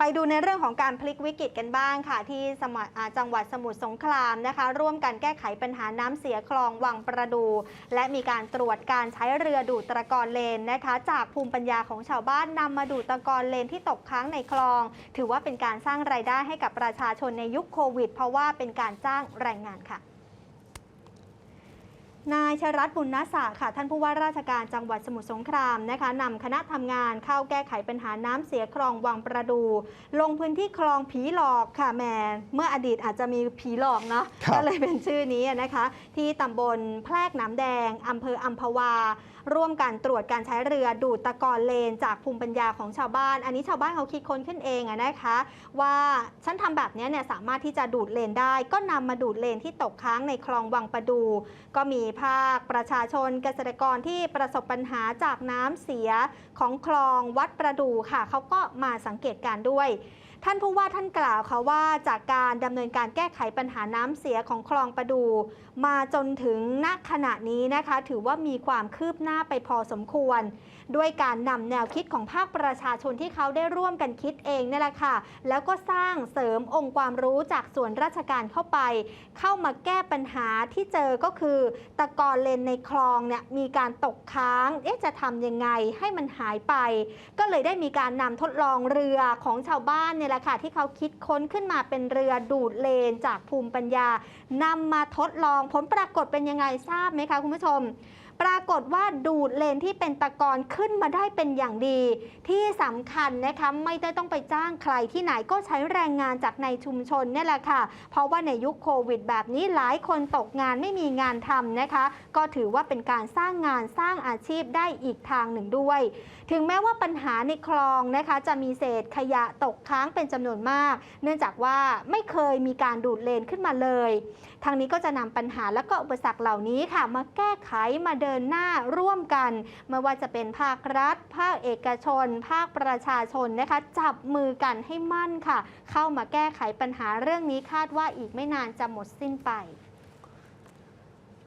ไปดูในเรื่องของการพลิกวิกฤตกันบ้างค่ะ ที่จังหวัดสมุทรสงครามนะคะ ร่วมกันแก้ไขปัญหาน้ำเสียคลองวังประดู และมีการตรวจการใช้เรือดูดตะกอนเลนนะคะ จากภูมิปัญญาของชาวบ้านนำมาดูดตะกอนเลนที่ตกค้างในคลอง ถือว่าเป็นการสร้างรายได้ให้กับประชาชนในยุคโควิด เพราะว่าเป็นการจ้างแรงงานค่ะ นายชรัตน์บุญนาสาค่ะ ท่านผู้ว่าราชการจังหวัดสมุทรสงครามนะคะนำคณะทำงานเข้าแก้ไขปัญหาน้ำเสียคลองวังประดู ลงพื้นที่คลองผีหลอกค่ะแหมเมื่ออดีตอาจจะมีผีหลอกเนาะครับก็เลยเป็นชื่อนี้นะคะ ที่ตำบลแพรกน้ำแดงอำเภออัมพวา ร่วมกันตรวจการใช้เรือดูดตะกอนเลน จากภูมิปัญญาของชาวบ้าน อันนี้ชาวบ้านเขาคิดค้นขึ้นเองอะนะคะ ว่าฉันทำแบบนี้เนี่ยสามารถที่จะดูดเลนได้ ก็นำมาดูดเลนที่ตกค้างในคลองวังประดู ก็มีภาค ประชาชนเกษตรกรที่ประสบปัญหาจากน้ำเสียของคลองวัดประดูค่ะเขาก็มาสังเกตการ์ด้วย ท่านผู้ว่าท่านกล่าวค่ะว่าจากการดำเนินการแก้ไขปัญหาน้ำเสียของคลองประดู มาจนถึงณขณะนี้นะคะ ถือว่ามีความคืบหน้าไปพอสมควร ด้วยการนำแนวคิดของภาคประชาชนที่เขาได้ร่วมกันคิดเองนี่แหละค่ะ แล้วก็สร้างเสริมองค์ความรู้จากส่วนราชการเข้าไป เข้ามาแก้ปัญหาที่เจอก็คือ ตะกอนเลนในคลองเนี่ยมีการตกค้างเอ๊ะจะทำยังไงให้มันหายไป ก็เลยได้มีการนำทดลองเรือของชาวบ้านเนี่ยแหละค่ะที่เขาคิดค้นขึ้นมาเป็นเรือดูดเลนจากภูมิปัญญานำมาทดลองผลปรากฏเป็นยังไงทราบไหมคะคุณผู้ชม ปรากฏว่าดูดเลนที่เป็นตะกอนขึ้นมาได้เป็นอย่างดี ที่สำคัญนะคะไม่ได้ต้องไปจ้างใครที่ไหนก็ใช้แรงงานจากในชุมชนนี่แหละค่ะ เพราะว่าในยุคโควิด แบบนี้หลายคนตกงานไม่มีงานทำนะคะ ก็ถือว่าเป็นการสร้างงานสร้างอาชีพได้อีกทางหนึ่งด้วย ถึงแม้ว่าปัญหาในคลองนะคะ จะมีเศษขยะตกค้างเป็นจำนวนมาก เนื่องจากว่าไม่เคยมีการดูดเลนขึ้นมาเลย ทางนี้ก็จะนำปัญหาและก็อุปสรรคเหล่านี้ค่ะ มาแก้ไขมาเดินหน้าร่วมกันไม่ว่าจะเป็นภาครัฐ ภาคเอกชน ภาคประชาชนนะคะ จับมือกันให้มั่นค่ะ เข้ามาแก้ไขปัญหาเรื่องนี้คาดว่าอีกไม่นานจะหมดสิ้นไป